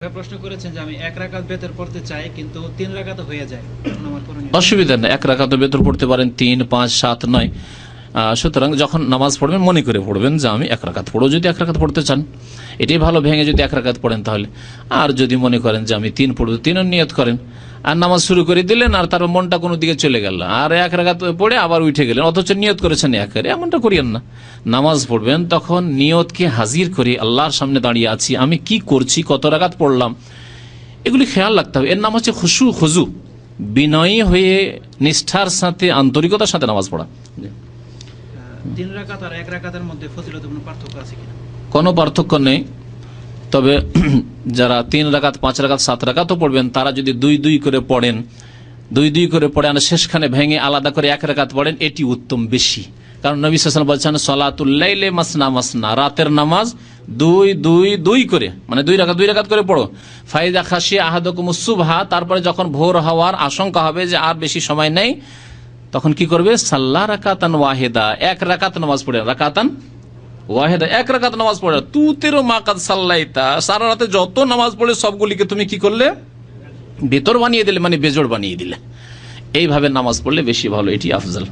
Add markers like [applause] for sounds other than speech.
প্রশ্ন করেছেন যে আমি এক রাকাত বেতর পড়তে চাই, কিন্তু তিন রাকাত হয়ে যায়। অসুবিধা নেই, এক রাকাত ভেতর পড়তে পারেন তিন, পাঁচ, সাত, নয়। সুতরাং যখন নামাজ পড়বেন, মনে করে পড়বেন যে আমি এক রাকাত পড়ো যদি এক রাকাত পড়তে চান, এটাই ভালো ভেঙে যদি এক রাকাত পড়েন তাহলে। আর যদি মনে করেন যে আমি তিন পড়ব তিনও নিয়ত করেন আর নামাজ শুরু করে দিলেন আর তার মনটা কোনো দিকে চলে গেল। আর এক রাকাত পড়ে আবার উঠে গেলেন। অথচ নিয়ত করেছেন একের এমনটা করিয়েন না। নামাজ পড়বেন তখন নিয়তকে হাজির করে আল্লাহর সামনে দাঁড়িয়ে আছি। আমি কি করছি? কত রাকাত পড়লাম? এগুলি খেয়াল রাখতে হবে। এর নাম হচ্ছে খুশু খুজু। বিনয়ী হয়ে নিষ্ঠার সাথে আন্তরিকতার সাথে নামাজ পড়া। আহ, তিন রাকাত আর এক রাকাতের মধ্যে ফজিলত কোনো পার্থক্য আছে কিনা? কোনো পার্থক্য নেই। তবে [clears throat] যারা তিন রাকাত, পাঁচ রাকাত, সাত রাকাতও পড়বেন, তারা যদি দুই দুই করে পড়েন, দুই দুই করে পড়েন শেষখানে ভেঙে আলাদা করে এক রাকাত পড়েন, এটি উত্তম বেশি। কারণ নবী সাল বলছেন সলাতুল্লাইলে মাসনা মাসনা রাতের নামাজ দুই দুই দুই করে মানে দুই রাকাত দুই রাকাত করে পড়ো। ফাইদা খাসি আহাদকুম সুবহা তারপরে যখন ভোর হওয়ার আশঙ্কা হবে যে আর বেশি সময় নেই, তখন কি করবে? সাল্লা রাকাতান ওয়াহেদা, এক রাকাত নামাজ পড়ে, রাকাতান ওয়াহেদা, এক রাকাত নামাজ পড়ে। তু তেরো মাকাত সাল্লাইতা, সারা রাতে যত নামাজ পড়ে সবগুলিকে তুমি কি করলে? বেতর বানিয়ে দিলে মানে বেজোড় বানিয়ে দিলে। এইভাবে নামাজ পড়লে বেশি ভালো, এটি আফজল।